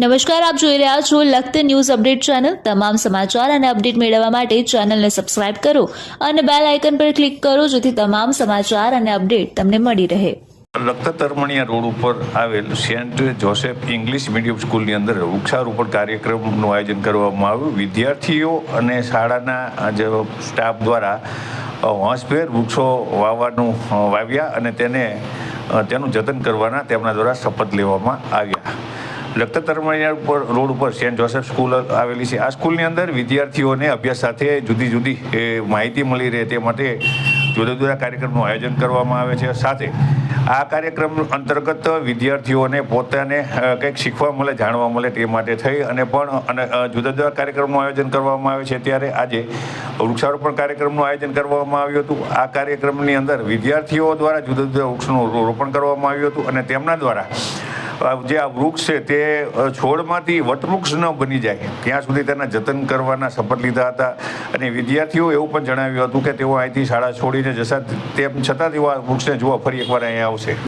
નમસ્કાર, આપ જોઈ રહ્યા છો લખત ન્યૂઝ અપડેટ ચેનલ. તમામ સમાચાર અને અપડેટ મેળવવા માટે ચેનલને સબસ્ક્રાઇબ કરો અને બેલ આઇકન પર ક્લિક કરો જેથી તમામ સમાચાર અને અપડેટ તમને મળી રહે. લખતર તરમણીયા રોડ ઉપર આવેલ સેન્ટ જોસેફ ઇંગ્લિશ મીડિયમ સ્કૂલની અંદર વૃક્ષારોપણ કાર્યક્રમનું આયોજન કરવામાં આવ્યું. વિદ્યાર્થીઓ અને શાળાના જે સ્ટાફ દ્વારા હોંશભેર વૃક્ષો વાવવાનું વાવ્યા અને તેને તેનું જતન કરવાના તેમના દ્વારા શપથ લેવામાં આવ્યા. લખતર તરમણીયા ઉપર, રોડ ઉપર સેન્ટ જોસેફ સ્કૂલ આવેલી છે. આ સ્કૂલની અંદર વિદ્યાર્થીઓને અભ્યાસ સાથે જુદી જુદી માહિતી મળી રહે તે માટે જુદા જુદા કાર્યક્રમનું આયોજન કરવામાં આવે છે. સાથે આ કાર્યક્રમ અંતર્ગત વિદ્યાર્થીઓને પોતાને કંઈક શીખવા મળે, જાણવા મળે તે માટે થઈ અને પણ, અને જુદા જુદા કાર્યક્રમનું આયોજન કરવામાં આવે છે. ત્યારે આજે વૃક્ષારોપણ કાર્યક્રમનું આયોજન કરવામાં આવ્યું હતું. આ કાર્યક્રમની અંદર વિદ્યાર્થીઓ દ્વારા જુદા જુદા વૃક્ષનું રોપણ કરવામાં આવ્યું હતું અને તેમના દ્વારા જે આ વૃક્ષ છે તે છોડમાંથી વટવૃક્ષ ન બની જાય. ત્યાં સુધી તેના જતન કરવાના શપથ લીધા હતા. અને વિદ્યાર્થીઓ એવું પણ જણાવ્યું હતું કે તેઓ અહીંથી શાળા છોડીને જશે. તેમ છતાં તેઓ આ વૃક્ષને જોવા ફરી એકવાર અહીંયા આવશે.